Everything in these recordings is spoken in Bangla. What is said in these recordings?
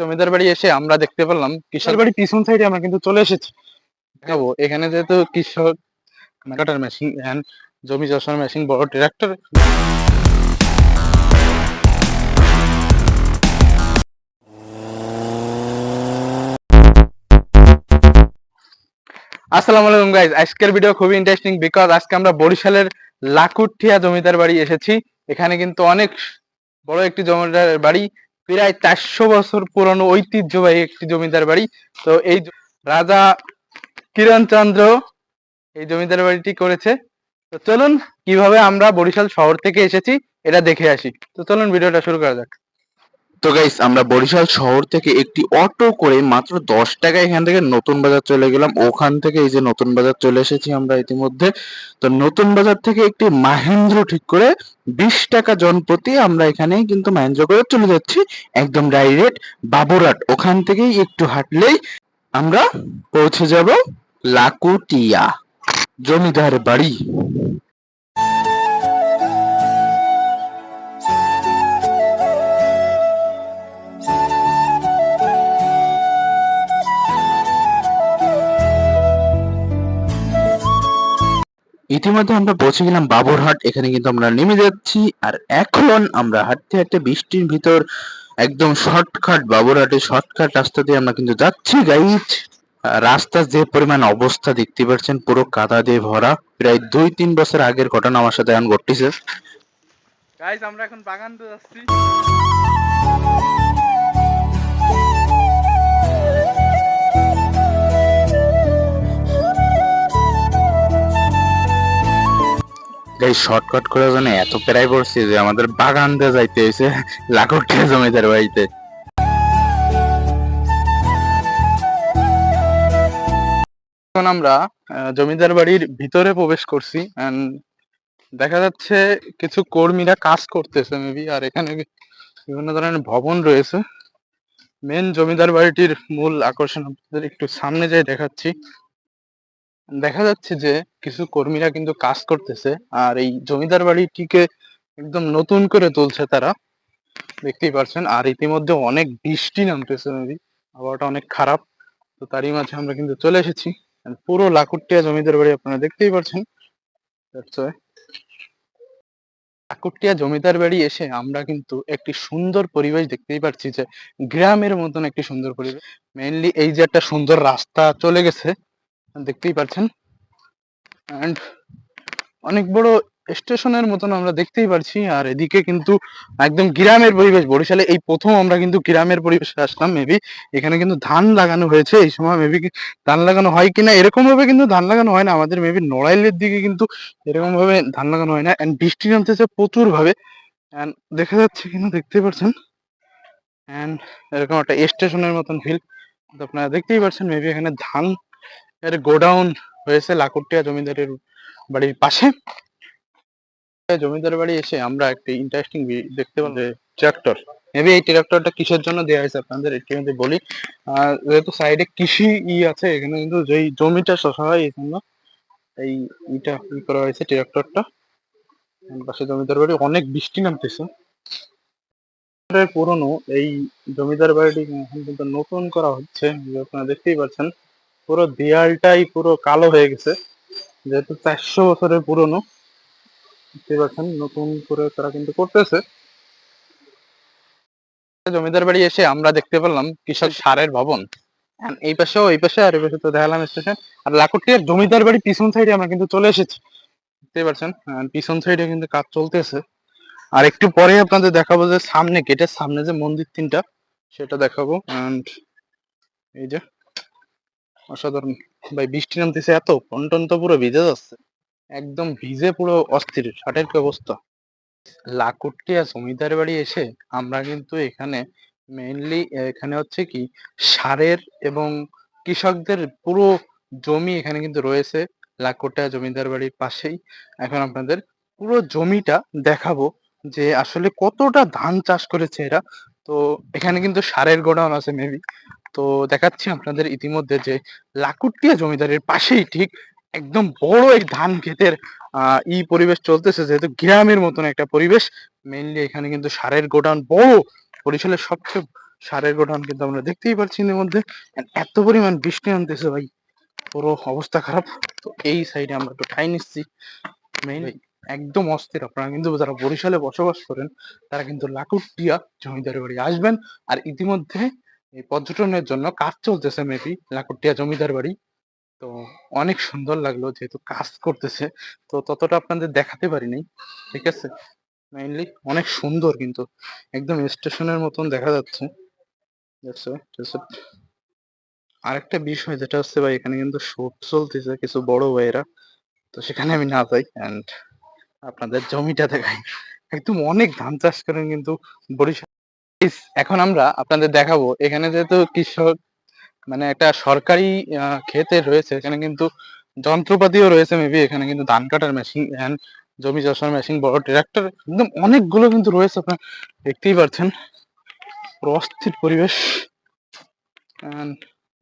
জমিদার বাড়ি এসে আমরা দেখতে পেলাম, কিশোর বাড়ি পিছন সাইডে আমরা কিন্তু চলে এসেছি। দেখাবো, এখানে যেহেতু কৃষক কাটার মেশিন এন্ড জমি চাষার মেশিন বড় ট্রাক্টর আসসালামু আলাইকুম গাইজ আজকের ভিডিও খুবই ইন্টারেস্টিং বিকজ আজকে আমরা বরিশালের লাকুঠিয়া জমিদার বাড়ি এসেছি। এখানে কিন্তু অনেক বড় একটি জমিদার বাড়ি প্রায় চারশো বছর পুরনো ঐতিহ্যবাহী একটি জমিদার বাড়ি। তো এই রাজা কিরণ চন্দ্র এই জমিদার বাড়িটি করেছে। তো চলুন কীভাবে আমরা বরিশাল শহর থেকে এসেছি, এটা দেখে আসি। তো চলুন ভিডিওটা শুরু করা যাক। তো গাইস আমরা বরিশাল শহর থেকে একটি অটো করে মাত্র দশ টাকা এখান থেকে নতুন বাজার চলে গেলাম। ওখান থেকে এই যে নতুন বাজার চলে এসেছি আমরা ইতিমধ্যে। তো নতুন বাজার থেকে একটি মাহেন্দ্র ঠিক করে বিশ টাকা জনপ্রতি আমরা এখানেই কিন্তু মাহেন্দ্র করে চলে যাচ্ছি একদম ডাইরেক্ট বাবুরাট ওখান থেকেই একটু হাঁটলেই আমরা পৌঁছে যাব লাকুটিয়া, জমিদার বাড়ি। ইতিমধ্যে আমরা পৌঁছে গেলাম বাবুরহাট এখানে কিন্তু আমরা নেমে যাচ্ছি আর এখন আমরা হাঁটতে হাঁটতে বৃষ্টির ভিতর একদম শর্টকাট বাবুরহাটের শর্টকাট রাস্তা দিয়ে আমরা কিন্তু যাচ্ছি গাইজ রাস্তার যে পরিমাণ অবস্থা দেখতে পাচ্ছেন, পুরো কাদা দিয়ে ভরা। প্রায় দুই তিন বছর আগের ঘটনা আমার সাথে এখন ঘটতেছে। গাইজ আমরা এখন বাগান যাচ্ছি। গাইজ শর্টকাট করার জন্য এত প্রায় পড়ছি যে আমাদের বাগান দিয়ে যাইতে হয়েছে লাখটিয়া জমিদার বাড়িতে। এখন আমরা জমিদার বাড়ির ভিতরে প্রবেশ করছি, and দেখা যাচ্ছে কিছু কর্মীরা কাজ করতেছে মেবি আর এখানে বিভিন্ন ধরনের ভবন রয়েছে। মেন জমিদার বাড়িটির মূল আকর্ষণ আপনাদের একটু সামনে যাই দেখাচ্ছি। দেখা যাচ্ছে যে কিছু কর্মীরা কিন্তু কাজ করতেছে, আর এই জমিদার বাড়িটিকে একদম নতুন করে তুলছে তারা। দেখতেই পারছেন, আর ইতিমধ্যে অনেক বৃষ্টি নামতেছে মেবি আবহাওয়াটা অনেক খারাপ। তো তারই মাঝে আমরা কিন্তু চলে এসেছি। পুরো লাকুটিয়া জমিদার বাড়ি আপনারা দেখতেই পারছেন। লাকুটিয়া জমিদার বাড়ি এসে আমরা কিন্তু একটি সুন্দর পরিবেশ দেখতেই পাচ্ছি যে গ্রামের মতন একটি সুন্দর পরিবেশ। মেইনলি এই যে একটা সুন্দর রাস্তা চলে গেছে দেখতেই পাচ্ছেন এন্ড অনেক বড় স্টেশনের মতন আমরা দেখতেই পারছি। আর এদিকে কিন্তু একদম গ্রামের পরিবেশ। বরিশালে এই প্রথম আমরা কিন্তু গ্রামের পরিবেশে আসলাম মেবি এখানে কিন্তু ধান লাগানো হয়েছে। এই সময় মেবি ধান লাগানো হয় কিনা এরকম ভাবে কিন্তু ধান লাগানো হয় না। আমাদের মেবি নড়াইলের দিকে কিন্তু এরকম ভাবে ধান লাগানো হয় না। এন্ড বৃষ্টি নামতেছে প্রচুর ভাবে এন্ড দেখা যাচ্ছে কিনা দেখতে পাচ্ছেন এন্ড এরকম একটা স্টেশনের মতন ফিল আপনারা দেখতেই পাচ্ছেন মেবি এখানে ধান এর গোডাউন হয়েছে লাকুটিয়া জমিদারের বাড়ির পাশে। জমিদার বাড়ি এসে আমরা একটি ইন্টারেস্টিং দেখতে পেলাম যে ট্রাক্টর মেবি এই ট্রাক্টরটা কিসের জন্য দেওয়া হয়েছে আপনাদের একটু যদি বলি। যেহেতু সাইডে কৃষি ই আছে, এখানে কিন্তু যেই জমিটা শশা হয় এই জন্য এই ইটা ই করা হয়েছে ট্রাক্টরটা পাশে জমিদার বাড়ি, অনেক বৃষ্টি নামতেছে। পুরনো এই জমিদার বাড়িটি এখন কিন্তু নতুন করা হচ্ছে আপনারা দেখতেই পাচ্ছেন। পুরো দেয়ালটাই পুরো কালো হয়ে গেছে। যেহেতু চারশো বছরের পুরনো দেখতেই পাচ্ছেন নতুন করে তারা কিন্তু করতেছে। জমিদার বাড়ি এসে আমরা দেখতে পেলাম কৃষক সারের ভবন। এই পাশেও, এই পাশে আর এই পাশে তো দেখালাম স্টেশন। আর লাকুটিয়ার জমিদার বাড়ি পিছন সাইডে আমরা কিন্তু চলে এসেছি। দেখতে পারছেন পিছন সাইডে কিন্তু কাজ চলতেছে। আর একটু পরে আপনাদের দেখাবো যে সামনে, গেটের সামনে যে মন্দির তিনটা, সেটা দেখাবো। এই যে অসাধারণ। ভাই, বৃষ্টি নামতেছে এত টন তো পুরো ভিজে যাচ্ছে। একদম ভিজে পুরো অস্থির ষাটের কি অবস্থা? লাকুটিয়া জমিদার বাড়ি এসে আমরা কিন্তু এখানে মেইনলি এখানে হচ্ছে কি, সারের এবং কৃষকদের পুরো জমি এখানে কিন্তু রয়েছে লাকুটিয়া জমিদার বাড়ির পাশেই। এখন আপনাদের পুরো জমিটা দেখাবো যে আসলে কতটা ধান চাষ করেছে এরা। তো এখানে কিন্তু সারের গোডাউন আছে মেবি তো দেখাচ্ছি আপনাদের ইতিমধ্যে যে লাকুটিয়া জমিদারের পাশেই ঠিক একদম বড় এক ধান ক্ষেতের ই পরিবেশ চলতেছে, যেহেতু গ্রামের মতন একটা পরিবেশ। মেইনলি এখানে কিন্তু সারের গোডাউন বড়। বরিশালের সবচেয়ে সারের গোডাউন কিন্তু আমরা দেখতেই পাচ্ছি এর মধ্যে। এত পরিমাণ বৃষ্টি আনতেছে ভাই। পুরো অবস্থা খারাপ। তো এই সাইডে আমরা একটু ঠাই নিচ্ছি। মেইন একদম অস্থির। আপনারা কিন্তু যারা বরিশালে বসবাস করেন, তারা কিন্তু লাকুটিয়া জমিদার বাড়ি আসবেন। আর ইতিমধ্যে এই পর্যটনের জন্য কাজ চলতেছে মেবি লাকুটিয়া জমিদার বাড়ি। তো অনেক সুন্দর লাগল যেহেতু কাজ করতেছে। তো ততটা আপনাদের দেখাতে পারিনি, ঠিক আছে? মেইনলি অনেক সুন্দর কিন্তু, একদম স্টেশনের মতন দেখা যাচ্ছে। আরেকটা বিষয় যেটা হচ্ছে ভাই, এখানে কিন্তু শুট চলতেছে কিছু বড় ভাইয়েরা। তো সেখানে আমি না যাই অ্যান্ড আপনাদের জমিটা দেখাই। একদম অনেক ধান চাষ করেন কিন্তু বরিশাল। এখন আমরা আপনাদের দেখাবো। এখানে যেহেতু কৃষক মানে একটা সরকারি ক্ষেতে রয়েছে, এখানে কিন্তু যন্ত্রপাতিও রয়েছে মেবি এখানে কিন্তু ধান কাটার মেশিন এন্ড জমি চাষার মেশিন বড় ট্রাক্টর একদম অনেকগুলো কিন্তু রয়েছে আপনারা, দেখতেই পাচ্ছেন। পুরো অস্থির পরিবেশ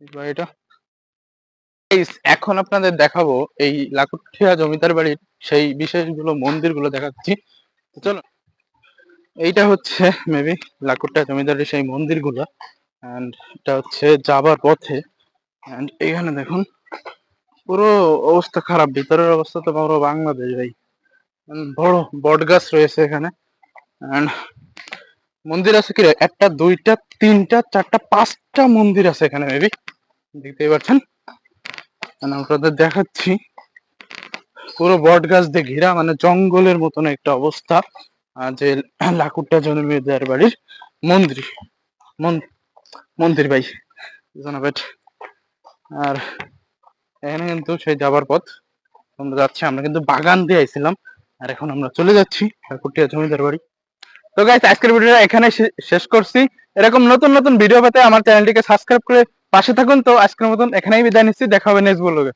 এই বাড়িটা এখন আপনাদের দেখাবো এই লাকুটিয়া জমিদার বাড়ির সেই বিশেষগুলো মন্দিরগুলো দেখাচ্ছি। চলো, এইটা হচ্ছে মেবি লাকুটিয়া জমিদারের সেই মন্দিরগুলো এন্ড এটা হচ্ছে যাবার পথে। এন্ড এখানে দেখুন, পুরো অবস্থা খারাপ, ভিতরের অবস্থা তো পুরো বাংলাদেশ ভাই। বড় বট গাছ রয়েছে এখানে। এন্ড মন্দির আছে কি একটা, দুইটা, তিনটা, চারটা, পাঁচটা মন্দির আছে এখানে মেবি দেখতেই পাচ্ছেন? And আপনাদের দেখাচ্ছি। পুরো বট গাছ দিয়ে ঘেরা মানে জঙ্গলের মতন একটা অবস্থা। যে লাকুটটা জমিদার বাড়ির মন্দির। মন- মন্দির ভাই, জনাবেট। আর এখানে কিন্তু সেই যাবার পথ। আমরা যাচ্ছি, আমরা কিন্তু বাগান দিয়ে আইছিলাম। আর এখন আমরা চলে যাচ্ছি লাকুটিয়া জমিদার বাড়ি। তো গাইস আজকের ভিডিওটা এখানে শেষ করছি। এরকম নতুন নতুন ভিডিও পেতে আমার চ্যানেলটিকে সাবস্ক্রাইব করে পাশে থাকুন। তো আজকের মতন এখানেই বিদায় নিচ্ছি। দেখা হবে নেক্সট ব্লগে